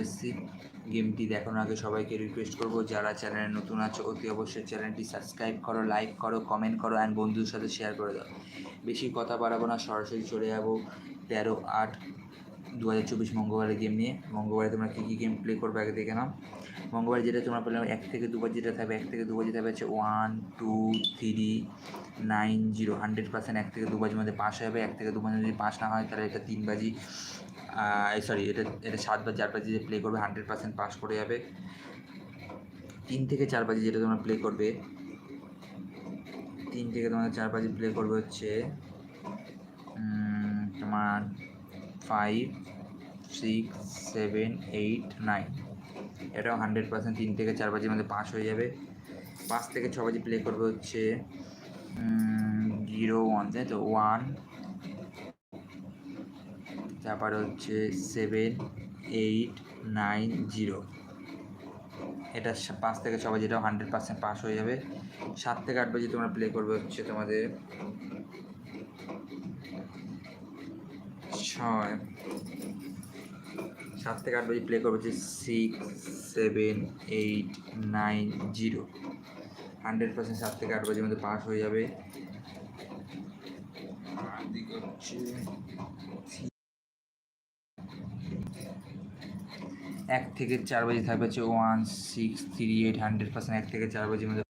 এসেছি গেমটি দেখানোর আগে সবাইকে রিকোয়েস্ট করব, যারা চ্যানেলে নতুন আছো, অতি অবশ্যই চ্যানেলটি সাবস্ক্রাইব করো লাইক করো কমেন্ট করো অ্যান্ড বন্ধুদের সাথে শেয়ার করে দাও। বেশি কথা বাড়াবো না, সরাসরি চলে যাব। তেরো আট দু হাজার চব্বিশ মঙ্গলবারের গেম নিয়ে। মঙ্গলবারে তোমরা কী কী গেম প্লে করবে আগে দেখে নাও। মঙ্গলবার যেটা তোমরা পেলে এক থেকে দুবার যেটা থাকবে, এক থেকে দুবার যেটা হচ্ছে one two three nine zero hundred percent এক থেকে দুবাজির মধ্যে পাস হবে, এক থেকে দুবার যদি পাস না হয় তাহলে এটা তিন বাজি সরি এটা এটা সাত সাতবার চার বাজি যে প্লে করবে হান্ড্রেড পার্সেন্ট পাস করে যাবে। তিন থেকে চার বাজি যেটা তোমরা প্লে করবে, তিন থেকে তোমাদের চার বাজি প্লে করবে হচ্ছে তোমার five six seven eight nine এটাও হান্ড্রেড পার্সেন্ট তিন থেকে চার বাজির মধ্যে পাস হয়ে যাবে। পাঁচ থেকে ছ বাজি প্লে করবে হচ্ছে জিরো ওয়ান তাই তো? ওয়ান তারপর হচ্ছে সেভেন এইট নাইন জিরো এটা পাঁচ থেকে ছ বাজি এটাও হান্ড্রেড পার্সেন্ট পাস হয়ে যাবে। সাত থেকে আট বাজি তোমরা প্লে করবে হচ্ছে তোমাদের ছয়। সাত থেকে আট বাজি প্লে করবে হচ্ছে six seven eight nine zero hundred percent সাত থেকে আট বাজির মধ্যে পাস হয়ে যাবে। এক থেকে চার বাজি থাকবে হচ্ছে one six three eight hundred percent এক থেকে চার বাজির মধ্যে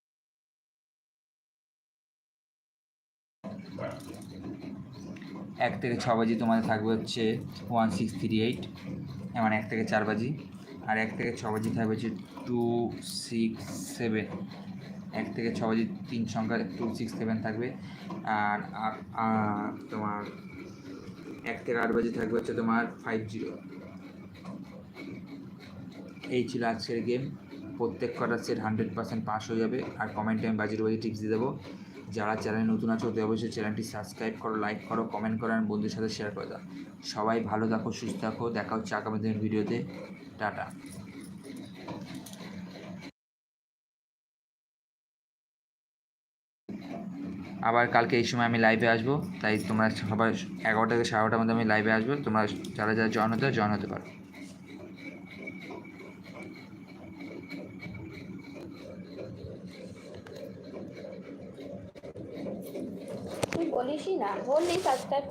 এক থেকে ছ বাজি তোমাদের থাকবে হচ্ছে ওয়ান সিক্স থ্রি এইট মানে এক থেকে চার বাজি। আর এক থেকে ছ বাজি থাকবে হচ্ছে টু সিক্স সেভেন এক থেকে ছ বাজি তিন সংখ্যা টু সিক্স সেভেন থাকবে। আর তোমার এক থেকে আট বাজি থাকবে হচ্ছে তোমার ফাইভ জিরো এই ছিল আজকের গেম প্রত্যেক কটার সেট হান্ড্রেড পার্সেন্ট পাস হয়ে যাবে। আর কমেন্টে আমি বাজির বাজি টিপস দিয়ে দেবো। যারা চ্যানেল নতুন আছে, অতি অবশ্যই চ্যানেলটি সাবস্ক্রাইব করো, লাইক করো কমেন্ট করো আর বন্ধুদের সাথে শেয়ার করে দাও। সবাই ভালো থাকো, সুস্থ থাকো, দেখা হচ্ছে আগামী দিনের ভিডিওতে। টাটা। আবার কালকে এই সময় আমি লাইভে আসব, তাই তোমরা সবাই এগারোটা থেকে সাড়ে মধ্যে আমি লাইভে আসব, তোমরা যারা যারা জয়েন হতে জয়েন হতে পারো তুই বলিসই না বললি সাবস্ক্রাইব কর